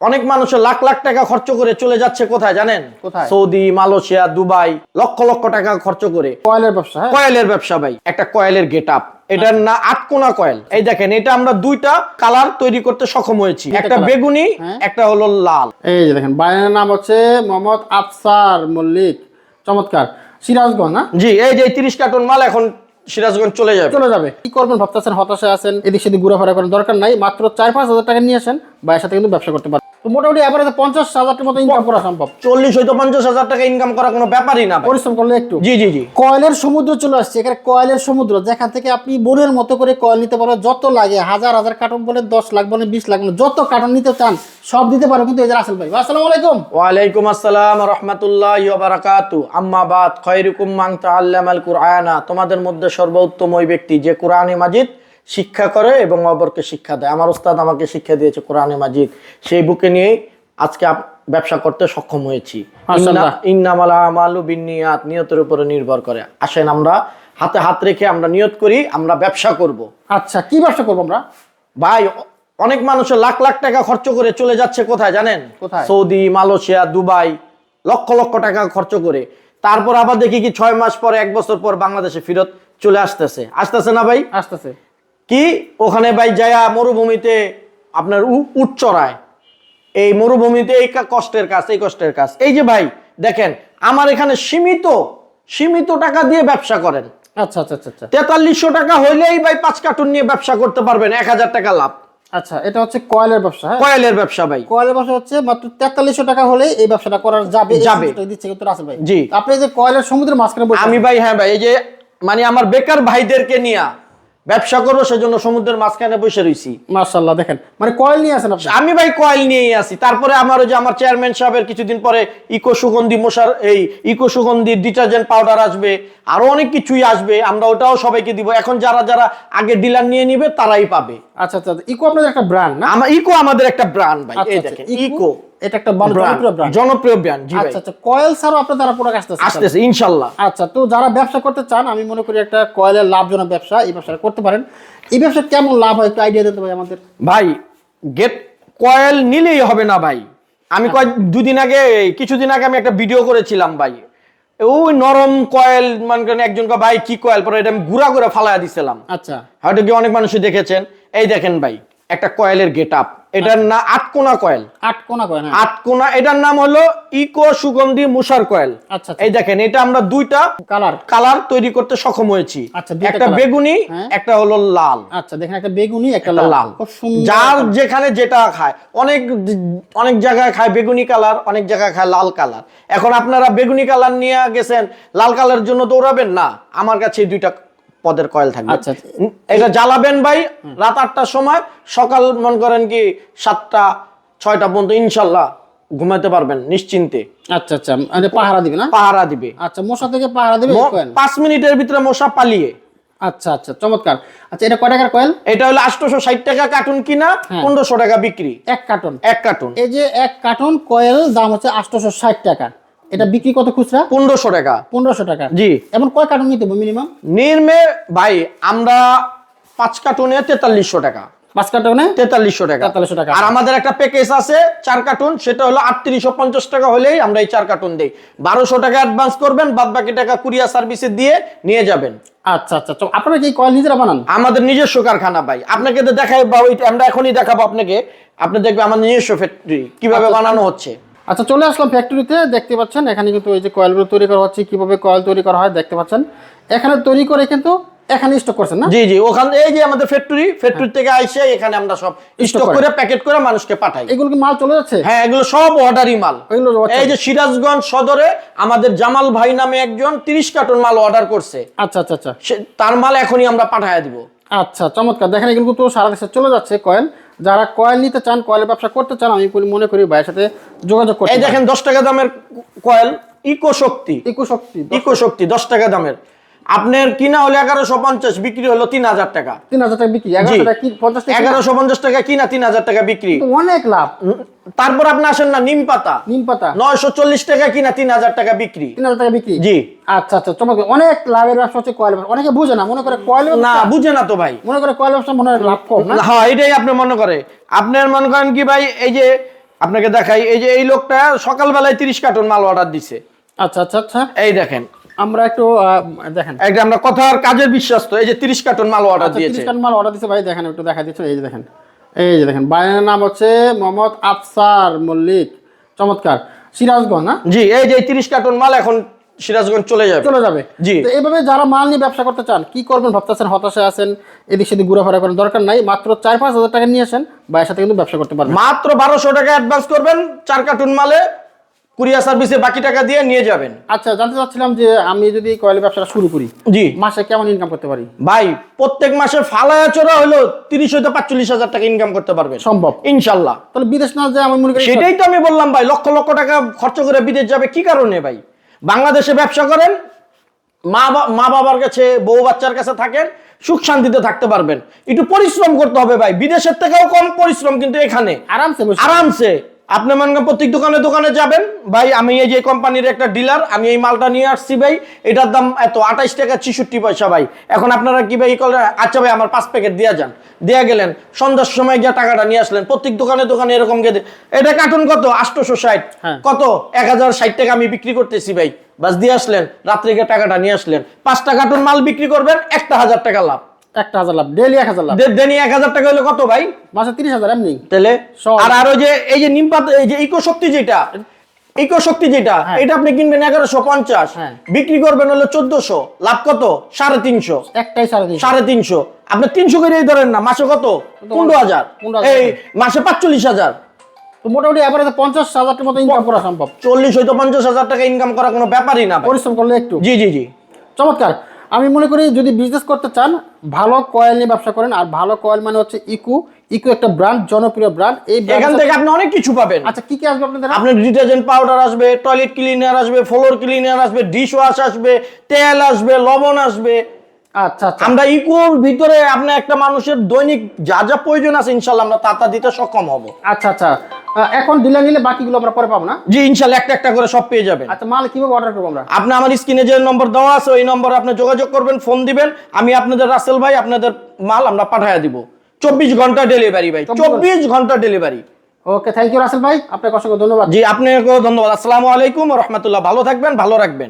অনেক মানুষের লাখ লাখ টাকা খরচ করে চলে যাচ্ছে কোথায় জানেন? কোথায়? Saudi Malaysia Dubai lakh lakh টাকা খরচ করে। কয়েলের ব্যবসা হ্যাঁ? কয়েলের ব্যবসা ভাই একটা কয়েলের গেট আপ এটার না আটকোনা কয়েল। এই দেখেন এটা আমরা দুইটা কালার তৈরি করতে সক্ষম হয়েছি। একটা? বেগুনি হ্যাঁ। একটা হলো লাল। এই যে দেখেন বাইরের নাম হচ্ছে মোহাম্মদ আফসার মল্লিক। চমৎকার। সিরাজগঞ্জ না? জি এই যে তিরিশ কার্টন মাল এখন সিরাজগঞ্জ চলে যাবে। চলে যাবে। কি করবেন ভাবতেছেন হতাশায় আছেন এদিক সেদিক ঘোরাফেরা করার দরকার নাই। মাত্র চার পাঁচ হাজার টাকা নিয়ে আসেন ভাইয়ের সাথে কিন্তু ব্যবসা করতে পারেন তো মোটামুটি এবারে পঞ্চাশ হাজারের মতো ইনকাম করা সম্ভব। চল্লিশ হয়তো পঞ্চাশ হাজার টাকা ইনকাম করা কোনো ব্যাপারই না পরিশ্রম করলে একটু। জি জি জি। কয়েলের সমুদ্র চলে আসছে। এখানে কয়েলের সমুদ্র যেখান থেকে আপনি বোনের মতো করে কয়েল নিতে পারবেন যত লাগে হাজার হাজার কার্টন বলে দশ লাখ বলে বিশ লাখ বলে যত কার্টন নিতে চান সব দিতে পারো কিন্তু এই যে রাসেল ভাই আসসালামু আলাইকুম। ওয়ালাইকুম আসসালাম রহমতুল্লাহ বারাকাতু। আম্মা বাদ খয়রুকুম মান তাআল্লামাল কুরআনা। তোমাদের মধ্যে সর্বোত্তম ওই ব্যক্তি যে কোরআনে মাজিদ শিক্ষা করে এবং অপরকে শিক্ষা দেয়। আমার ওস্তাদ আমাকে শিক্ষা দিয়েছে কোরআনে মাজিদ। সেই বুকে নিয়ে আজকে ব্যবসা করতে সক্ষম হয়েছি। আমালু বিন্নিয়াত নিয়তের উপরে নির্ভর করে। আসেন আমরা হাতে হাত রেখে আমরা নিয়ত করি আমরা ব্যবসা করব। আচ্ছা কি ব্যবসা করব আমরা? ভাই অনেক মানুষের লাখ লাখ টাকা খরচ করে চলে যাচ্ছে কোথায় জানেন? কোথায়? Saudi Malaysia Dubai lakh lakh টাকা খরচ করে। তারপর আবার দেখি কি ছয় মাস পর এক বছর পর বাংলাদেশে ফেরত চলে আসতেছে। আসতেছে না ভাই? আসতেছে। কি? ওখানে ভাই যায়া মরুভূমিতে আপনার উট চড়ায় এই মরুভূমিতে এই কষ্টের কাজ এই কষ্টের কাজ। এই যে ভাই দেখেন আমার এখানে সীমিত সীমিত টাকা দিয়ে ব্যবসা করেন। আচ্ছা আচ্ছা আচ্ছা আচ্ছা। তেতাল্লিশশো টাকা হইলেই ভাই পাঁচ কার্টুন নিয়ে ব্যবসা করতে পারবেন এক হাজার টাকা লাভ। আচ্ছা এটা হচ্ছে কয়েলের ব্যবসা হ্যাঁ? কয়েলের ব্যবসা ভাই। কয়েলের ব্যবসা হচ্ছে মাত্র তেতাল্লিশশো টাকা হলে এই ব্যবসাটা করা যাবে যাবে। দিচ্ছে কিন্তু রাসেল ভাই। জি। আপনি যে কয়েলের সমুদ্রের মাঝখানে আমি ভাই হ্যাঁ ভাই এই যে মানে আমার বেকার ভাইদেরকে নিয়ে ব্যবসা করব সেজন্য সমুদ্রের মাঝখানে বসে রইছি। মার্শাল্লাহ দেখেন। মানে কয়েল নিয়ে আসেন আমি ভাই কয়েল নিয়েই আসি তারপরে আমার ওই যে আমার চেয়ারম্যান সাহেবের কিছুদিন পরে ইকো সুগন্ধি মশার এই ইকো সুগন্ধি ডিটারজেন্ট পাউডার আসবে আরও অনেক কিছুই আসবে আমরা ওটাও সবাইকে দিব। এখন যারা যারা আগে ডিলার নিয়ে নিবে তারাই পাবে। আচ্ছা আচ্ছা ইকো আপনাদের একটা ব্র্যান্ড না? আমার ইকো আমাদের একটা ব্র্যান্ড ভাই আচ্ছা, এই আচ্ছা, দেখেন ইকো, ইকো। এটা একটা ভালো জনপ্রিয় ব্র্যান্ড জনপ্রিয় ব্র্যান্ড জি ভাই। আচ্ছা আচ্ছা কয়েল ছাড়াও আপনার দ্বারা প্রোডাক্ট আসতেছে আসতেছে ইনশাল্লাহ। আচ্ছা তো যারা ব্যবসা করতে চান আমি মনে করি একটা কয়েলের লাভজনক ব্যবসা এই ব্যবসাটা করতে পারেন। এই ব্যবসা কেমন লাভ হয় একটু আইডিয়া দিতে ভাই আমাদের। ভাই গেট কয়েল নিলেই হবে না ভাই। আমি কয় দুদিন আগে কিছুদিন আগে আমি একটা ভিডিও করেছিলাম ভাই। ওই নরম কয়েল মানে করেন একজনকে ভাই কি কয়েল পরে এটা আমি ঘুরা ঘুরা ফালাইয়া দিছিলাম। আচ্ছা। হয়তো কি অনেক মানুষই দেখেছেন। এই দেখেন ভাই একটা কয়েলের গেট আপ এটার না আটকোনা কয়েল। আট কোনা কয়েন হ্যাঁ। আটকোনা এটার নাম হলো ইকো সুগন্ধি মুসার কয়েল। আচ্ছা আচ্ছা। এই দেখেন এটা আমরা দুইটা কালার। কালার তৈরি করতে সক্ষম হয়েছি। আচ্ছা, একটা বেগুনি হ্যাঁ। একটা হলো লাল। আচ্ছা দেখেন একটা বেগুনি একটা লাল। যার যেখানে যেটা খায়। অনেক অনেক জায়গায় খায় বেগুনি কালার অনেক জায়গায় খায় লাল কালার। এখন আপনারা বেগুনি কালার নিয়ে গেছেন লাল কালারের জন্য দৌড়াবেন? না আমার কাছে এই দুইটা পদের কয়েল থাকবে। আচ্ছা, আচ্ছা। এটা জ্বালাবেন ভাই রাত আটটার সময় সকাল মন করেন কি সাতটা ছয়টা পর্যন্ত ইনশাল্লাহ ঘুমাতে পারবেন নিশ্চিন্তে। আচ্ছা আচ্ছা মানে পাহারা দিবে না? পাহারা দিবে। আচ্ছা মশা থেকে পাহারা দিবে পাঁচ মিনিটের ভিতরে মশা পালিয়ে। আচ্ছা আচ্ছা চমৎকার। আচ্ছা এটা কয় টাকার কয়েল? এটা হলো আটশোশো ষাট টাকা কার্টুন কিনা হ্যাঁ। পনেরোশো টাকা বিক্রি। এক কার্টন? এক কার্টুন। এই যে এক কার্টন কয়েল দাম হচ্ছে আটশোশো ষাট টাকা। এটা বিক্রি কত খুচরা? পনেরোশো টাকা। পনেরোশো টাকা। জি। এমন কয় কার্টন নিতে মিনিমাম নির্মে ভাই আমরা পাঁচ কার্টুনে তেতাল্লিশশো টাকা। পাঁচ কার্টনে? তেতাল্লিশশো টাকা। 4300 টাকা। আর আমাদের একটা প্যাকেজ আছে চার কার্টুন সেটা হলো আটত্রিশশো পঞ্চাশ টাকা হলেই আমরা এই চার কার্টুন দেই। বারোশো টাকা অ্যাডভান্স করবেন বাদ বাকি টাকা কুরিয়ার সার্ভিসে দিয়ে নিয়ে যাবেন। আচ্ছা আচ্ছা তো আপনারা কি কয়েল নিজেরা বানান? আমাদের নিজস্ব কারখানা ভাই। আপনাকে তো দেখাই বা আমরা এখনই দেখাবো আপনাকে। আপনি দেখবেন আমাদের নিজস্ব ফ্যাক্টরি কীভাবে বানানো হচ্ছে। আচ্ছা চলে আসলাম ফ্যাক্টরিতে দেখতে পাচ্ছেন এখানে কিন্তু এই যে কয়েলগুলো তৈরি করা হচ্ছে কীভাবে কয়েল তৈরি করা হয় দেখতে পাচ্ছেন। এখানে তৈরি করে কিন্তু এখানে স্টক করছেন না? জি জি ওখানে এই যে আমাদের ফ্যাক্টরি ফ্যাক্টরি থেকে আইসে এখানে আমরা সব স্টক করে। প্যাকেট করে মানুষকে পাঠাই। এগুলো কি মাল চলে যাচ্ছে? হ্যাঁ এগুলো সব অর্ডারই মাল। এই যে সিরাজগঞ্জ সদরে আমাদের জামাল ভাই নামে একজন তিরিশ কার্টন মাল অর্ডার করছে। আচ্ছা আচ্ছা আচ্ছা। তার মাল এখনই আমরা পাঠায় দিব। আচ্ছা চমৎকার। দেখেন এগুলো কিন্তু সারা দেশে চলে যাচ্ছে কয়েল যারা কয়েল নিতে চান কয়েল ব্যবসা করতে চান আমি মনে করি ভাইয়ের সাথে যোগাযোগ করতে এই দেখেন দশ টাকা দামের coil eco Shakti eco Shakti eco Shakti দশ টাকা দামের। আপনার কিনা হলো এগারোশো পঞ্চাশ বিক্রি হলো তিন হাজার টাকা। তিন হাজার টাকা বিক্রি। এগারোশো পঞ্চাশ টাকা? কিনা তিন হাজার টাকা বিক্রি। অনেক লাভ। তারপর আপনি আসেন না নিম পাতা। নিম পাতা। নয়শো চল্লিশ টাকা কিনা তিন হাজার টাকা বিক্রি। তিন হাজার টাকা বিক্রি? জি। আচ্ছা আচ্ছা চমৎকার অনেক লাভের ব্যবসা হচ্ছে কয়েল ব্যবসা। অনেকে বুঝে না মনে করে কয়েল না বুঝে না তো ভাই। মনে করে কয়েল ব্যবসা মনে হয় লাভ কম না? হ্যাঁ এটাই আপনি মনে করে। আপনার মনে করেন কি ভাই এই যে আপনাকে দেখাই এই যে এই লোকটা সকালবেলায় তিরিশ কার্টন মাল অর্ডার দিছে। আচ্ছা আচ্ছা আচ্ছা। এই দেখেন আমরা একটু দেখেন। আমরা কথার কাজের বিশ্বাস তো এই যে তিরিশ কার্টন মাল অর্ডার আচ্ছা দিয়েছে। তিরিশ কার্টন মাল অর্ডার ভাই দেখেন একটু দেখা এই যে দেখেন। এই যে দেখেন নাম হচ্ছে মোহাম্মদ আফসার মল্লিক। চমৎকার। সিরাজগঞ্জ না? জি এই যে তিরিশ কার্টন মাল এখন সিরাজগঞ্জ চলে যাবে। চলে যাবে। জি। তো এইভাবে যারা মাল নিয়ে ব্যবসা করতে চান কি করবেন ভাবতেছেন হতাশায় আছেন এদিক সেদিক ঘুরাফেরা করেন দরকার নাই মাত্র চার পাঁচ হাজার টাকা নিয়ে আসেন ভাইয়ের সাথে কিন্তু ব্যবসা করতে পারবেন। মাত্র বারোশো টাকা অ্যাডভান্স করবেন চার কার্টুন মালে। কুরিয়ার সার্ভিসে বাকি টাকা দিয়ে নিয়ে যাবেন। আচ্ছা জানতে চাচ্ছিলাম যে আমি যদি কয়েলের ব্যবসাটা শুরু করি জি। মাসে কেমন ইনকাম করতে পারি? ভাই প্রত্যেক মাসে ফালায়া চড়া হলো তিরিশ হইতে পাঁচচল্লিশ হাজার টাকা ইনকাম করতে পারবে। সম্ভব। ইনশাল্লাহ। তাহলে বিদেশ না যায় আমি মনে করি সেটাই তো আমি বললাম ভাই লক্ষ লক্ষ টাকা খরচ করে বিদেশ যাবে কি কারণে ভাই? বাংলাদেশে ব্যবসা করেন মা মা বাবার কাছে বউ বাচ্চার কাছে থাকেন সুখ শান্তিতে থাকতে পারবেন। একটু পরিশ্রম করতে হবে ভাই বিদেশের থেকেও কম পরিশ্রম কিন্তু এখানে। আরামসে আরামসে। আপনি মনে করেন প্রত্যেক দোকানে দোকানে যাবেন? ভাই আমি এই যে কোম্পানির একটা ডিলার আমি এই মালটা নিয়ে আসছি ভাই। এটার দাম এত আঠাইশ টাকা ছিষট্টি পয়সা ভাই। এখন আপনারা কি ভাই করে আচ্ছা ভাই আমার পাঁচ প্যাকেট দিয়ে যান। দিয়ে গেলেন সন্ধ্যার সময় গিয়ে টাকাটা নিয়ে আসলেন। প্রত্যেক দোকানে দোকানে এরকম গেলে এটা কার্টুন কত? আটশোশো ষাট। হ্যাঁ। কত? এক হাজার ষাট টাকা আমি বিক্রি করতেছি ভাই। বাস দিয়ে আসলেন রাত্রে গিয়ে টাকাটা নিয়ে আসলেন। পাঁচটা কার্টুন মাল বিক্রি করবেন একটা হাজার টাকা লাভ। একটা হাজার লাভ ডেলি এক হাজার লাভ। দেনি এক হাজার টাকা হলে কত ভাই? মাসে তিরিশ হাজার এমনি। তাহলে? আর আরও যে এই যে নিমপাত এই যে ইকো শক্তি যেটা ইকো শক্তি যেটা হ্যাঁ। এটা আপনি কিনবেন এগারোশো পঞ্চাশ। হ্যাঁ। বিক্রি করবেন হলো চোদ্দশো লাভ কত? সাড়ে তিনশো। একটাই সাড়ে তিনশো। আপনি তিনশো করেই ধরেন না মাসে কত? পনেরো হাজার। এই মাসে পাঁচচল্লিশ হাজার। তো মোটামুটি এবারে পঞ্চাশ হাজারটার মতো ইনকাম করা সম্ভব। চল্লিশ হয়তো পঞ্চাশ হাজার টাকা ইনকাম করা কোনো ব্যাপারই না পরিশ্রম করলে একটু। জি জি জি। চমৎকার। আমি মনে করি যদি বিজনেস করতে চান ভালো কয়েল নিয়ে ব্যবসা করেন আর ভালো কয়েল মানে হচ্ছে ইকু ইকু একটা ব্র্যান্ড জনপ্রিয় ব্র্যান্ড এই এখান থেকে আপনি অনেক কিছু পাবেন। আচ্ছা কি কি আসবে আপনাদের আপনার ডিটারজেন্ট পাউডার আসবে টয়লেট ক্লিনার আসবে ফ্লোর ক্লিনার আসবে ডিশ ওয়াশ আসবে তেল আসবে লবণ আসবে। আচ্ছা আচ্ছা। আমরা ইকুয়াল ভিতরে আপনি একটা মানুষের দৈনিক যা যা প্রয়োজন আছে ইনশাল্লাহ আমরা তা তা দিতে সক্ষম হব। আচ্ছা আচ্ছা। এখন ডিলার নিলে বাকিগুলো আমরা পরে পাবো না? জি ইনশাল্লাহ একটা একটা করে সব পেয়ে যাবেন। আচ্ছা মাল কীভাবে অর্ডার করব আমরা? আপনি আমার স্ক্রিনে যে নম্বর দেওয়া আছে ওই নম্বরে আপনি যোগাযোগ করবেন ফোন দিবেন। আমি আপনাদের রাসেল ভাই আপনাদের মাল আমরা পাঠাইয়া দিব। চব্বিশ ঘণ্টা ডেলিভারি ভাই চব্বিশ ঘণ্টা। Delivery okay thank you Rasel ভাই। আপনাকে অসংখ্য ধন্যবাদ। জি আপনাকেও ধন্যবাদ। আসসালামু আলাইকুম রহমতুল্লাহ। ভালো থাকবেন ভালো রাখবেন।